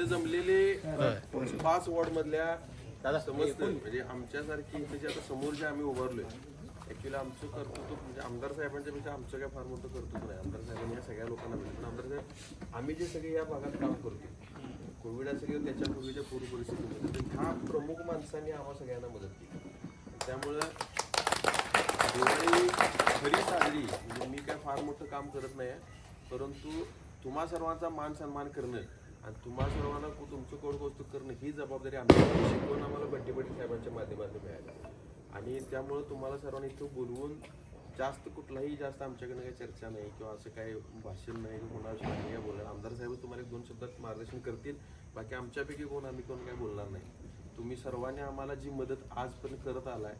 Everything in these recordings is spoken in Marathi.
इथं जमलेले पाच वॉर्ड मधल्या समजतं म्हणजे आमच्यासारखी इथे जे आता समोर जे आम्ही उभारलोय ऍक्च्युली आमचं कर्तृत्व म्हणजे आमदार साहेबांच्या पेक्षा आमचं काय फार मोठं कर्तृत्व नाही. आमदार साहेबांनी या सगळ्या लोकांना पण आमदार साहेब आम्ही जे सगळे या भागात काम करतो कोविड असेल किंवा त्याच्या पूर्वीच्या पूर्व परिस्थितीमध्ये ह्या प्रमुख माणसांनी आम्हा सगळ्यांना मदत केली. त्यामुळं दिवाळी खरी साजरी म्हणजे मी काय फार मोठं काम करत नाही परंतु तुम्हा सर्वांचा मान सन्मान करणं आणि तुम्हा सर्वांना कु- तुमचं कोण कौतुक करणं ही जबाबदारी आम्ही शिकवून आम्हाला बड्डे बड्डे साहेबांच्या माध्यमातून मिळाली आणि त्यामुळं तुम्हाला सर्वांनी इथं बोलवून जास्त कुठलाही जास्त आमच्याकडनं काही चर्चा नाही किंवा असं काही भाषण नाही कोणाशी नाही काय बोलणार आमदार साहेब तुम्हाला एक दोन शब्दात मार्गदर्शन करतील. बाकी आमच्यापैकी कोण आम्ही कोण काय बोलणार नाही. तुम्ही सर्वांनी आम्हाला जी मदत आजपर्यंत करत आलाय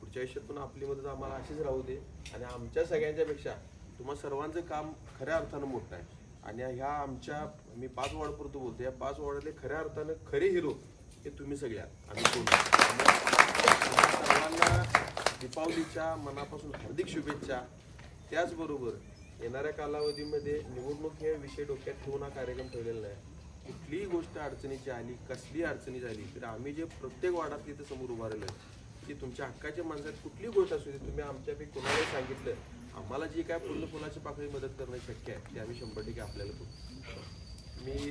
पुढच्या आयुष्यात पण आपली मदत आम्हाला अशीच राहू दे. आणि आमच्या सगळ्यांच्यापेक्षा तुम्हा सर्वांचं काम खऱ्या अर्थानं मोठं आहे. आणि ह्या आमच्या मी पाच वॉर्डपुरतं बोलतो या पाच वॉर्डातले खऱ्या अर्थानं खरे हिरो हे तुम्ही सगळ्यात आणि आम्ही सर्वांना दीपावलीच्या मनापासून हार्दिक शुभेच्छा. त्याचबरोबर येणाऱ्या कालावधीमध्ये निवडणूक हे विषय डोक्यात ठेवून हा कार्यक्रम ठेवलेला नाही कुठलीही गोष्ट अडचणीची आली कसली अडचणी झाली तर आम्ही जे प्रत्येक वाडात तिथं समोर उभारलं आहे की तुमच्या हक्काच्या माणसात कुठलीही गोष्ट असू दे तुम्ही आमच्यापैकी कोणालाही सांगितलं आम्हाला जी काय पूर्ण फुलाची पाकळी मदत करणं शक्य आहे ते आम्ही शंभर टक्के आपल्याला करू. मी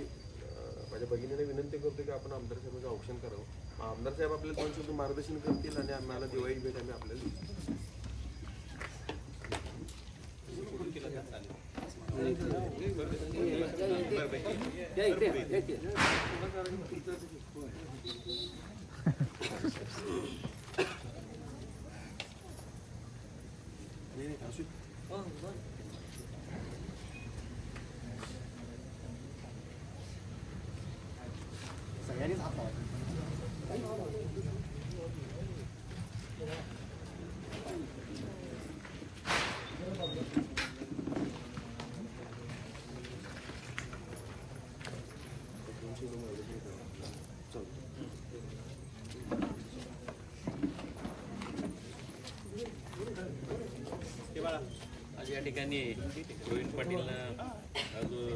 माझ्या भगिनीने विनंती करतो की आपण आमदार साहेबांचं औक्षण करावं. आमदार साहेब आपल्याला दोन शब्द मार्गदर्शन करतील आणि आम्हाला दिवाळी भेट आम्ही आपल्याला देऊ. नाही, आज या ठिकाणी रोहित पाटीलनं जो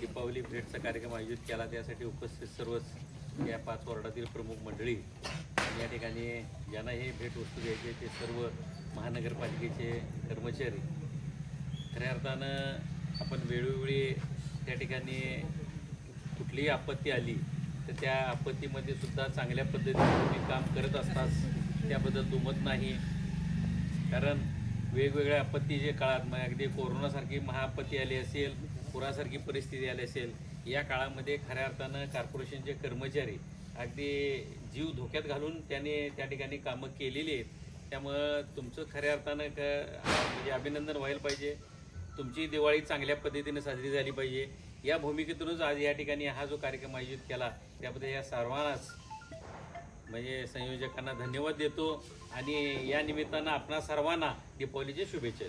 दीपावली भेटचा कार्यक्रम आयोजित केला. त्यासाठी उपस्थित सर्वच या पाच वॉर्डातील प्रमुख मंडळी आणि या ठिकाणी ज्यांना हे भेटवस्तू द्यायचे ते सर्व महानगरपालिकेचे कर्मचारी. खऱ्या अर्थानं आपण वेळोवेळी त्या ठिकाणी कुठलीही आपत्ती आली तर त्या आपत्तीमध्ये सुद्धा चांगल्या पद्धतीने तुम्ही काम करत असताच त्याबद्दल दुमत नाही. कारण वेगवेगळ्या आपत्तीच्या काळात मग अगदी कोरोनासारखी महाआपत्ती आली असेल पुरासारखी परिस्थिती आली असेल या काळामध्ये खऱ्या अर्थानं कॉर्पोरेशनचे कर्मचारी अगदी जीव धोक्यात घालून त्याने त्या ठिकाणी कामं केलेली आहेत. त्यामुळं तुमचं खऱ्या अर्थानं क म्हणजे अभिनंदन व्हायला पाहिजे. तुमची दिवाळी चांगल्या पद्धतीने साजरी झाली पाहिजे. या भूमिकेतूनच आज या ठिकाणी हा जो कार्यक्रम आयोजित केला त्याबद्दल या सर्वांनाच म्हणजे संयोजकांना धन्यवाद देतो आणि या निमित्तानं आपणा सर्वांना दीपावलीच्या शुभेच्छा